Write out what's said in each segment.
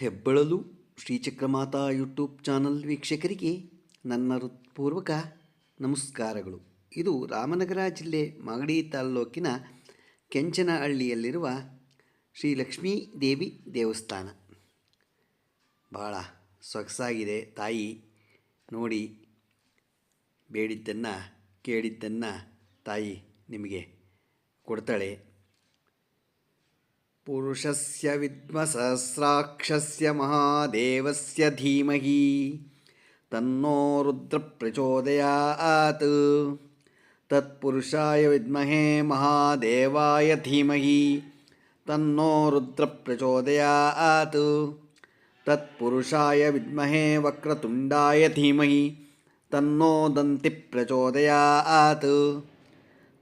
ಹೆಬ್ಬಳಲು ಶ್ರೀಚಕ್ರಮಾತಾ YouTube channel ವೀಕ್ಷಕರಿಗೆ ನನ್ನ ಹೃತ್ಪೂರ್ವಕ ನಮಸ್ಕಾರಗಳು. ಇದು ರಾಮನಗರ ಜಿಲ್ಲೆ ಮಾಗಡಿ ತಾಲ್ಲೂಕಿನ ಕೆಂಚನಹಳ್ಳಿಯಲ್ಲಿರುವ ಶ್ರೀ ಲಕ್ಷ್ಮೀ ದೇವಿ ದೇವಸ್ಥಾನ. ಭಾಳ ಸೊಗಸಾಗಿದೆ ತಾಯಿ. ನೋಡಿ, ಬೇಡಿದ್ದನ್ನು, ಕೇಳಿದ್ದನ್ನು ತಾಯಿ ನಿಮಗೆ ಕೊಡ್ತಾಳೆ. पुरुषस्य विद्मसहस्राक्षस्य महादेवस्य धीमहि। तन्नो रुद्रप्रचोदयात्। तत्पुरुषाय विद्महे महादेवाय धीमहि। तन्नो रुद्रप्रचोदयात्। तत्पुरुषाय विद्महे वक्रतुण्डाय धीमहि। तन्नो दन्तिप्रचोदयात्।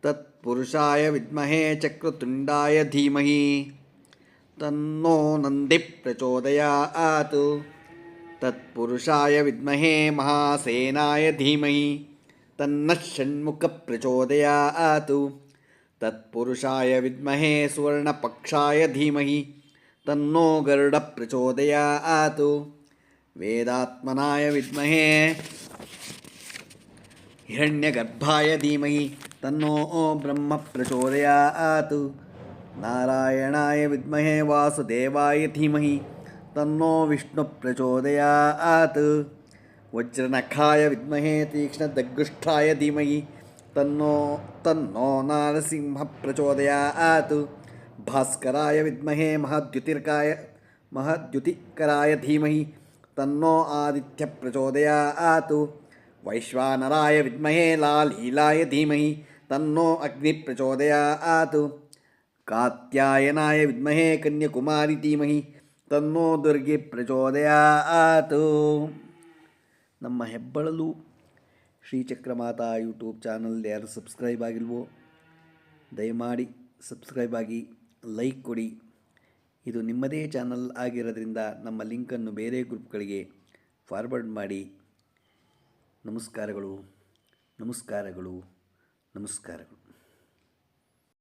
तत्पुरुषाय विद्महे चक्रतुण्डाय धीमहि तन्नो नन्दि प्रचोदयात् तत्पुरुषाय विद्महे महासेनाय धीमहि तन्नः षण्मुखप्रचोदयात्। तत्पुरुषाय विद्महे सुवर्णपक्षाय धीमहि तन्नो गरुडप्रचोदयात्। वेदात्मनाय विद्महे हिरण्यगर्भाय धीमहि तन्नो ब्रह्म प्रचोदयात् नारायणाय विद्महे वासुदेवाय धीमहि, तन्नो विष्णुप्रचोदयात् वज्रनखाय विद्महे तीक्ष्णदग्गुष्ठाय धीमहि, तन्नो तन्नो नारसिंहप्रचोदयात् भास्कराय विद्महे महद्युतिर्काय, महद्युतिकराय धीमहि, तन्नो आदित्यप्रचोदयात् वैश्वानराय विद्महे लालीलाय धीमहि, तन्नो अग्निप्रचोदयात्। ಕಾತ್ಯಾಯನಾಯ ವಿದ್ಮಹೇ ಕನ್ಯಕುಮಾರಿ ಧೀಮಹಿ ತನ್ನೋ ದುರ್ಗೆ ಪ್ರಚೋದಯಾತು ನಮ್ಮ ಹೆಬ್ಬಳಲು ಶ್ರೀಚಕ್ರ ಮಾತಾ ಯೂಟ್ಯೂಬ್ ಚಾನಲ್ ಯಾರು ಸಬ್ಸ್ಕ್ರೈಬ್ ಆಗಿಲ್ವೋ, ದಯಮಾಡಿ ಸಬ್ಸ್ಕ್ರೈಬ್ ಆಗಿ ಲೈಕ್ ಕೊಡಿ. ಇದು ನಿಮ್ಮದೇ ಚಾನಲ್ ಆಗಿರೋದ್ರಿಂದ ನಮ್ಮ ಲಿಂಕನ್ನು ಬೇರೆ ಗ್ರೂಪ್ಗಳಿಗೆ ಫಾರ್ವರ್ಡ್ ಮಾಡಿ. ನಮಸ್ಕಾರಗಳು ನಮಸ್ಕಾರಗಳು ನಮಸ್ಕಾರಗಳು.